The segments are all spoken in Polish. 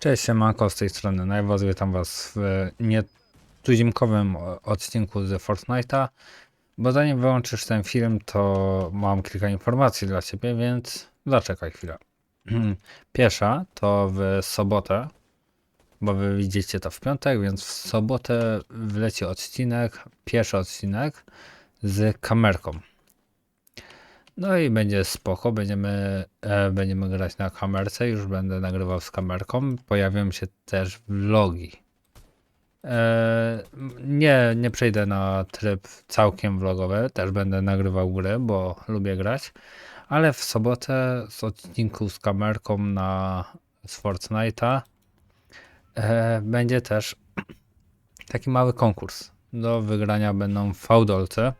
Cześć, siemanko, z tej strony Najwoz, witam was w nietuzimkowym odcinku ze Fortnite'a, bo zanim wyłączysz ten film, to mam kilka informacji dla ciebie, więc zaczekaj chwilę. Pierwsza to w sobotę, bo wy widzicie to w piątek, więc w sobotę wleci odcinek, pierwszy odcinek z kamerką. No i będzie spoko, będziemy, e, będziemy grać na kamerce, już będę nagrywał z kamerką. Pojawią się też vlogi. E, nie, nie przejdę na tryb całkiem vlogowy, też będę nagrywał gry, bo lubię grać. Ale w sobotę z odcinku z kamerką na z Fortnite'a e, będzie też taki mały konkurs. Do wygrania będą fałdolce.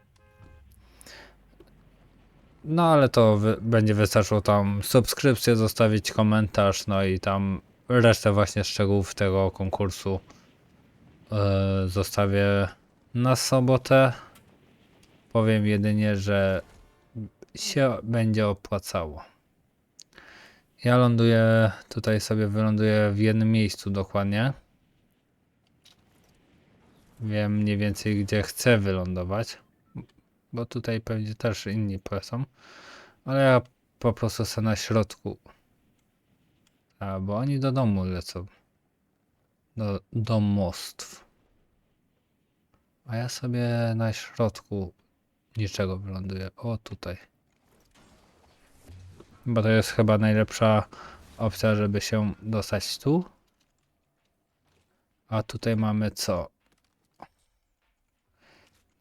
No ale to wy, będzie wystarczyło tam subskrypcję zostawić, komentarz, no i tam resztę właśnie szczegółów tego konkursu e, zostawię na sobotę. Powiem jedynie, że się będzie opłacało. Ja ląduję, tutaj sobie wyląduję w jednym miejscu dokładnie. Wiem mniej więcej gdzie chcę wylądować bo tutaj pewnie też inni są, ale ja po prostu sobie na środku. A, bo oni do domu lecą. Do domostw. A ja sobie na środku niczego wyląduję. O, tutaj. Bo to jest chyba najlepsza opcja, żeby się dostać tu. A tutaj mamy co?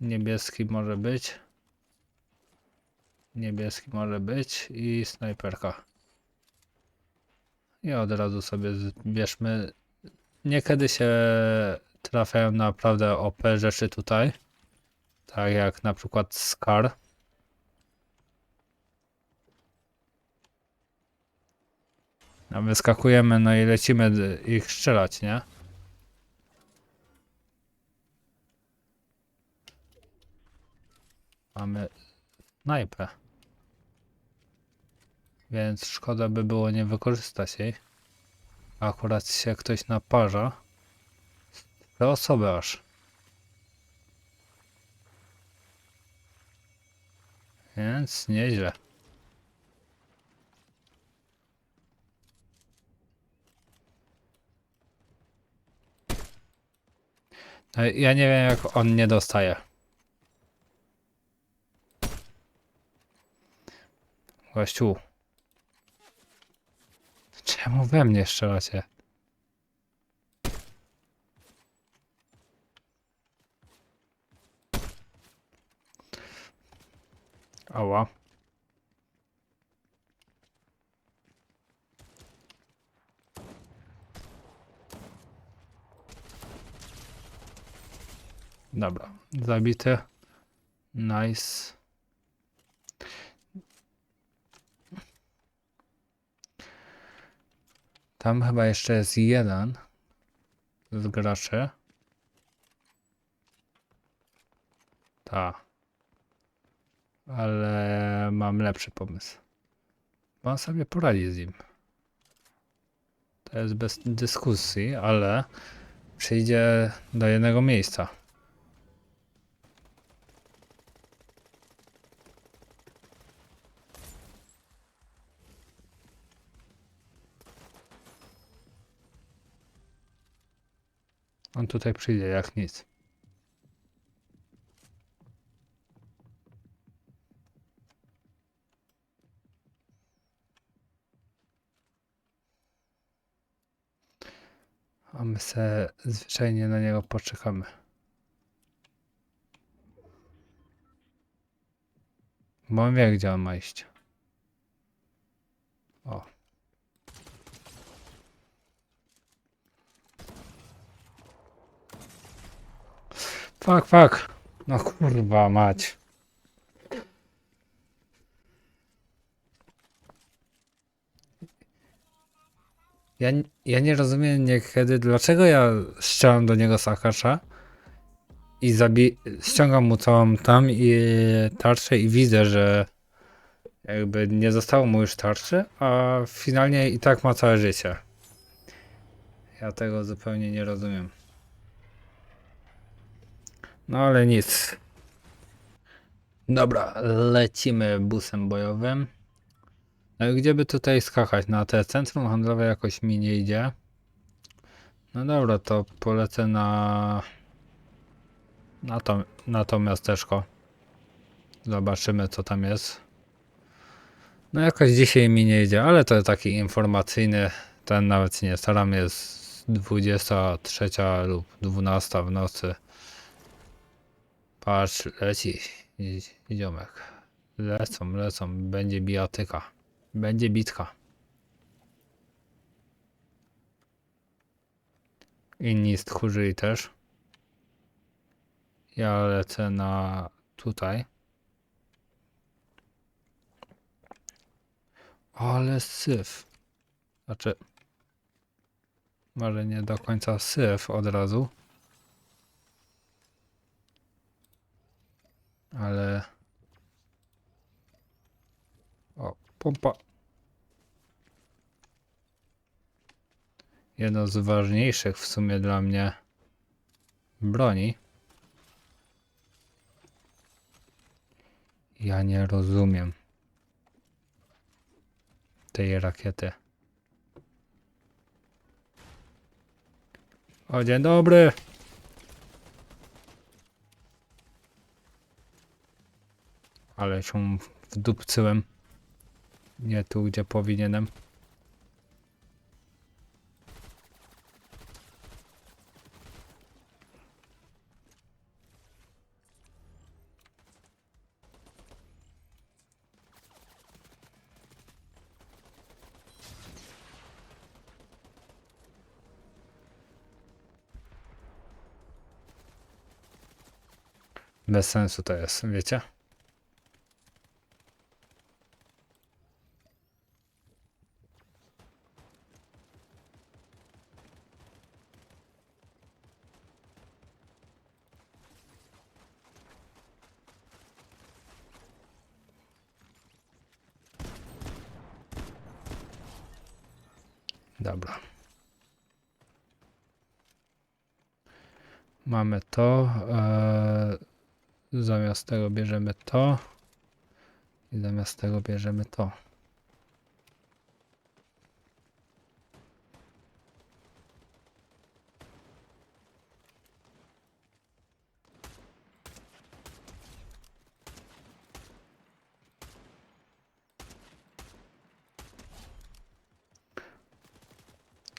Niebieski może być. Niebieski może być i snajperka. I od razu sobie bierzmy. Niekiedy się trafiają naprawdę OP rzeczy tutaj. Tak jak na przykład Scar. A wyskakujemy, no i lecimy ich strzelać, nie? Mamy snajpę. Więc szkoda by było nie wykorzystać jej. Akurat się ktoś naparza. Te osoby aż. Więc nieźle. No, ja nie wiem jak on nie dostaje. Gościu. Czemu we mnie strzelacie? Ała. Dobra, zabity. Nice. Tam chyba jeszcze jest jeden z graczy. Ta. Ale mam lepszy pomysł. On sobie poradzi z nim. To jest bez dyskusji, ale przyjdzie do jednego miejsca. On tutaj przyjdzie jak nic. A my se zwyczajnie na niego poczekamy. Bo on wie, gdzie on ma iść. O. Fuck, fuck. No kurwa mać. Ja, ja nie rozumiem niekiedy, dlaczego ja strzelam do niego sakacza i zabi ściągam mu całą tam i tarczę i widzę, że jakby nie zostało mu już tarczy, a finalnie i tak ma całe życie. Ja tego zupełnie nie rozumiem. No ale nic. Dobra, lecimy busem bojowym. No gdzie by tutaj skakać? Na te centrum handlowe jakoś mi nie idzie. No dobra, to polecę na... Na to, na to miasteczko. Zobaczymy co tam jest. No jakoś dzisiaj mi nie idzie, ale to taki informacyjny, ten nawet nie staram, jest 23 lub 12 w nocy. Patrz, leci ziomek. Lecą, lecą, będzie bijatyka. Będzie bitka. Inni stchórzyli też. Ja lecę na tutaj. Ale syf. Znaczy, może nie do końca syf od razu. Ale. O, pompa. Jedno z ważniejszych w sumie dla mnie broni. Ja nie rozumiem tej rakiety. O, dzień dobry. Ale się wdupcyłem. Nie tu, gdzie powinienem. Bez sensu to jest, wiecie? Dobra. Mamy to. Eee, zamiast tego bierzemy to. I zamiast tego bierzemy to.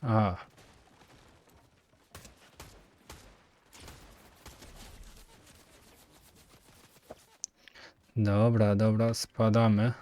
A. Dobra, dobra, spadamy.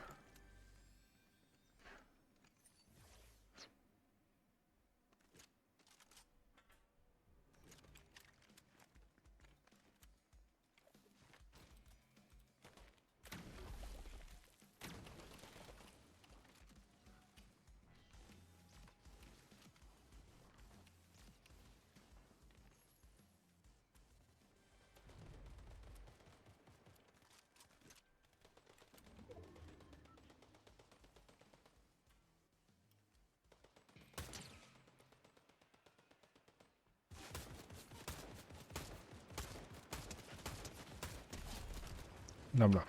Dobra.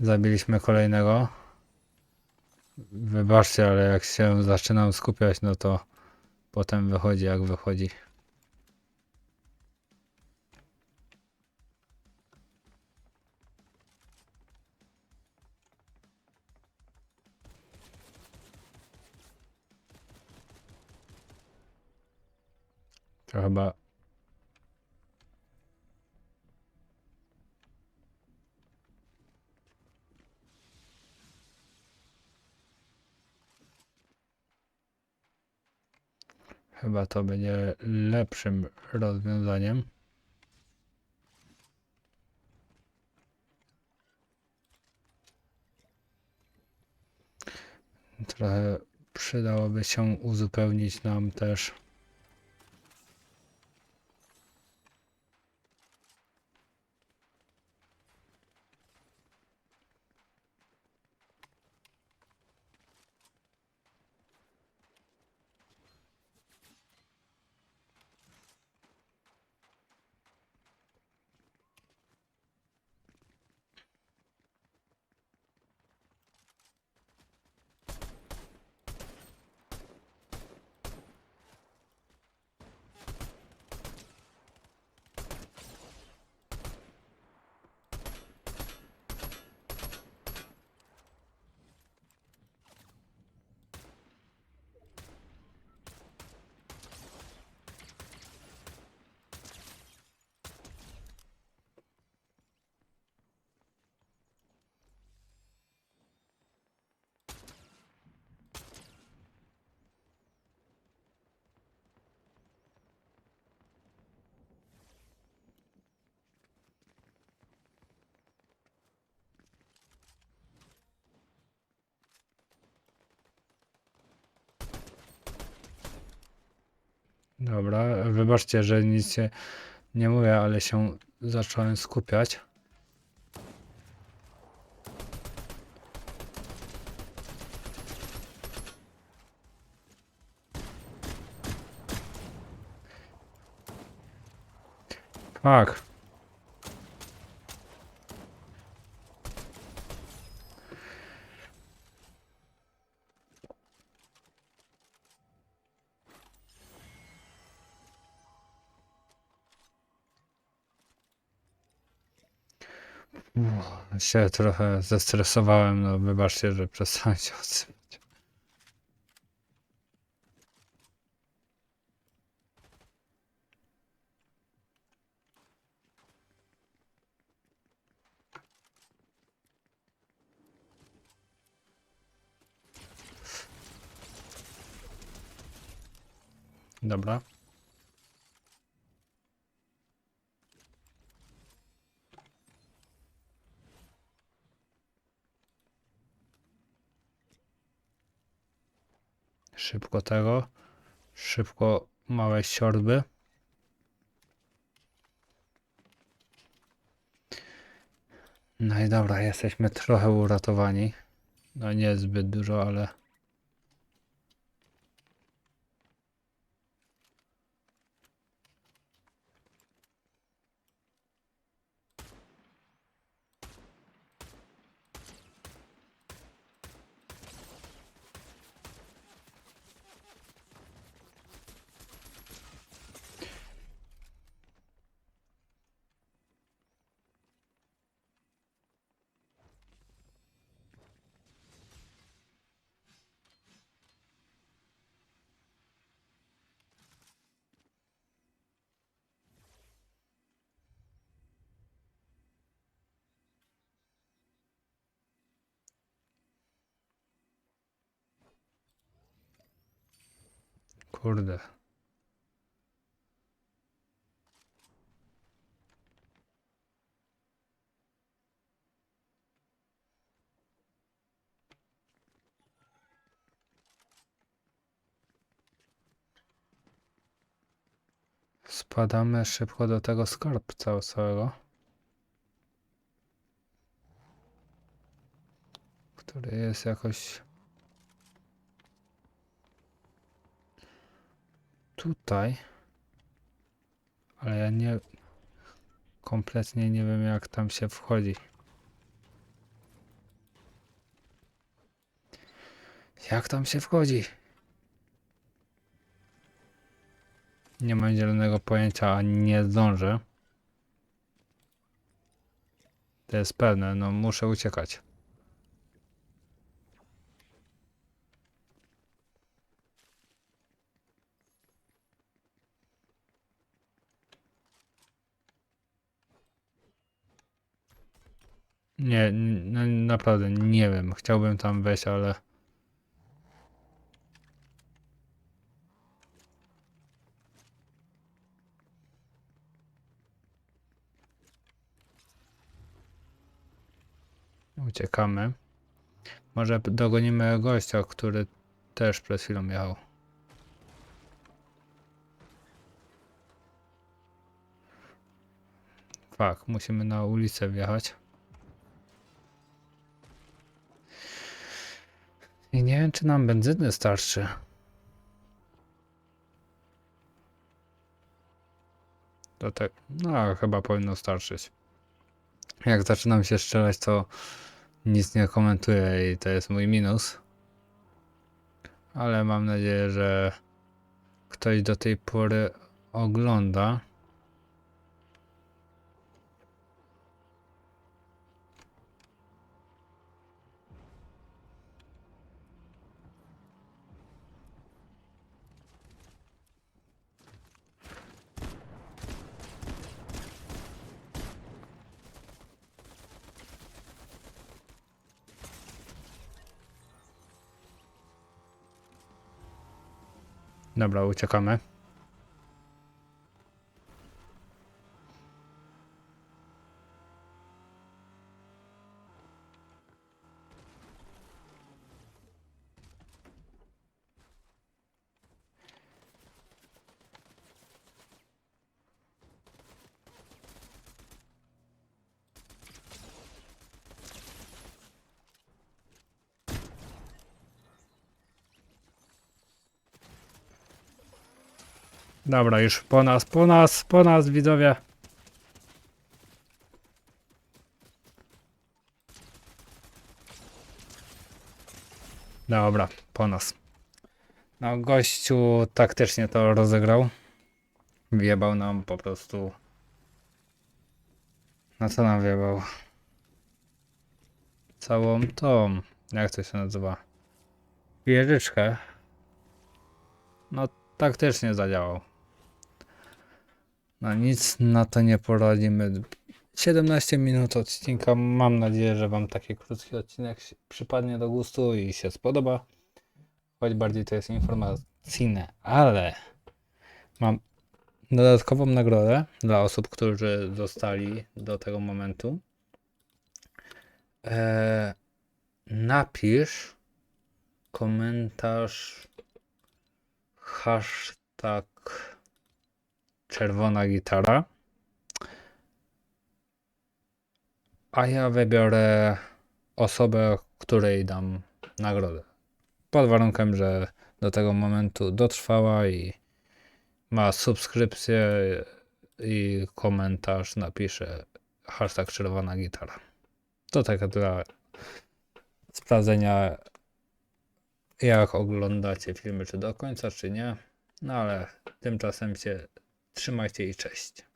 Zabiliśmy kolejnego. Wybaczcie, ale jak się zaczynam skupiać, no to potem wychodzi jak wychodzi. Chyba Chyba to będzie lepszym rozwiązaniem. Trochę przydałoby się uzupełnić nam też. Dobra, wybaczcie, że nic się nie mówię, ale się zacząłem skupiać. Fuck. Się trochę zestresowałem, no wybaczcie, że przestałem się odzywać. Dobra. Szybko tego. Szybko małe siorby. No i dobra, jesteśmy trochę uratowani. No nie zbyt dużo, ale... Kurde. Spadamy szybko do tego skarbca całego. Który jest jakoś tutaj. Ale ja nie. Kompletnie nie wiem, jak tam się wchodzi. Jak tam się wchodzi? Nie mam zielonego pojęcia, ani nie zdążę. To jest pewne, no muszę uciekać. Nie, naprawdę nie wiem. Chciałbym tam wejść, ale. Uciekamy. Może dogonimy gościa, który też przed chwilą jechał. Fak, musimy na ulicę wjechać. I nie wiem, czy nam benzyny starczy. Do te... No, chyba powinno starczyć. Jak zaczynam się strzelać, to nic nie komentuję i to jest mój minus. Ale mam nadzieję, że ktoś do tej pory ogląda. Dobra, uciekamy. Dobra, już po nas, po nas, po nas, widzowie. Dobra, po nas. No, gościu taktycznie to rozegrał. Wjebał nam po prostu. Na co nam wjebał? Całą tą. Jak to się nazywa? Wieżyczkę. No, taktycznie zadziałał. No nic na to nie poradzimy. 17 minut odcinka. Mam nadzieję, że Wam taki krótki odcinek przypadnie do gustu i się spodoba. Choć bardziej to jest informacyjne, ale mam dodatkową nagrodę dla osób, którzy zostali do tego momentu. Eee, napisz komentarz hashtag czerwona gitara. A ja wybiorę osobę, której dam nagrodę. Pod warunkiem, że do tego momentu dotrwała i ma subskrypcję i komentarz napisze hashtag czerwona gitara. To tak dla sprawdzenia jak oglądacie filmy, czy do końca, czy nie. No ale tymczasem się trzymajcie i cześć.